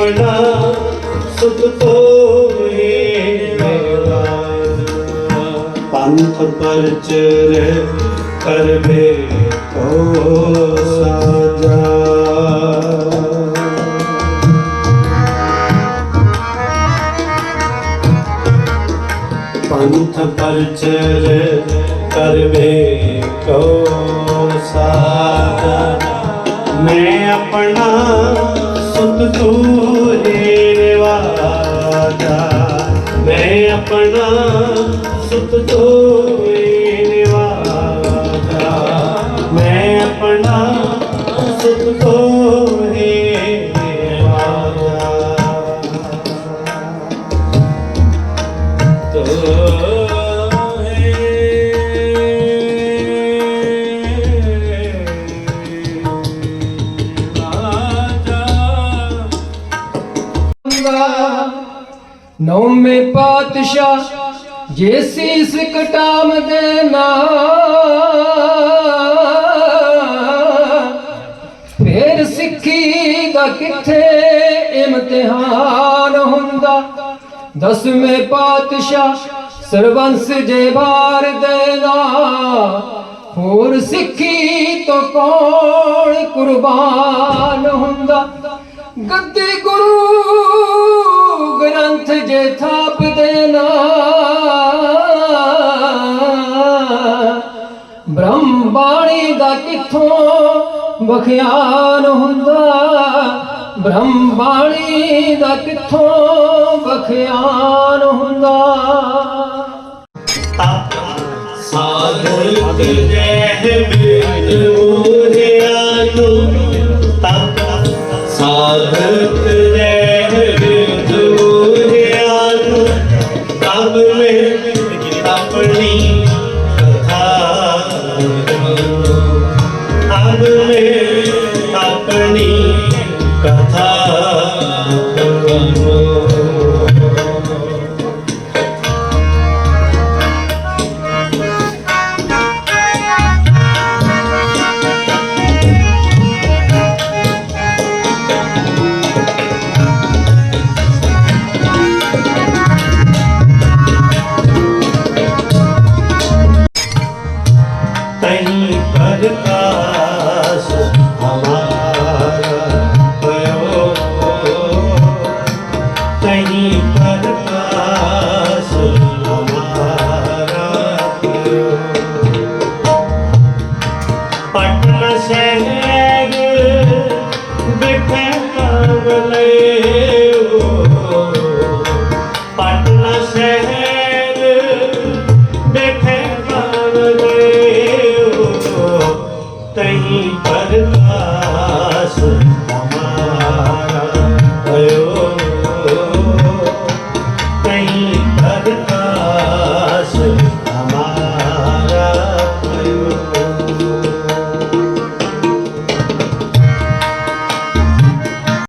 ਮਨਾ ਸੁਖ ਤੋਹੇ ਪੰਥ ਪਰਚਰ ਕਰਵੇ ਕੋ ਸਾਜਾ। ਪੰਥ ਪਰਚਰ ਕਰਵੇ ਕੋ ਸਾਜਾ। ਮੈਂ ਆਪਣਾ ਸੁਖ ਤੂਰੇ ਨਿਵਾਜਾ ਮੈਂ ਆਪਣਾ ਸੁਖ ਤੂੰ ਨੌਵੇਂ ਪਾਤਸ਼ਾਹ ਜੇ ਸੀਸ ਕਟਾਮ ਦੇਨਾ ਫੇਰ ਸਿੱਖੀ ਦਾ ਕਿੱਥੇ ਇਮਤਿਹਾਨ ਹੁੰਦਾ? ਦਸਵੇਂ ਪਾਤਸ਼ਾਹ ਸਰਬੰਸ ਜੇ ਭਾਰ ਦੇਣਾ ਹੋਰ ਸਿੱਖੀ ਤੋਂ ਕੌਣ ਕੁਰਬਾਨ ਹੁੰਦਾ? ਗੱਦੀ ਗੁਰੂ ਜੇ ਥਾਪ ਦੇਨਾ ਬ੍ਰਹਮ ਬਾਣੀ ਦਾ ਕਿੱਥੋਂ ਬਖਿਆਨ ਹੁੰਦਾ? ਬ੍ਰਹਮ ਬਾਣੀ ਦਾ ਕਿੱਥੋਂ ਬਖਿਆਨ ਹੁੰਦਾ? ਸਾਧੁ ਜੈ ਬਿਦ We Kiri Kiri Kiri Kiri विकास हमारा कहीं पर पास हमारा पटना शहर बिठे कमले पटना शहर पर आस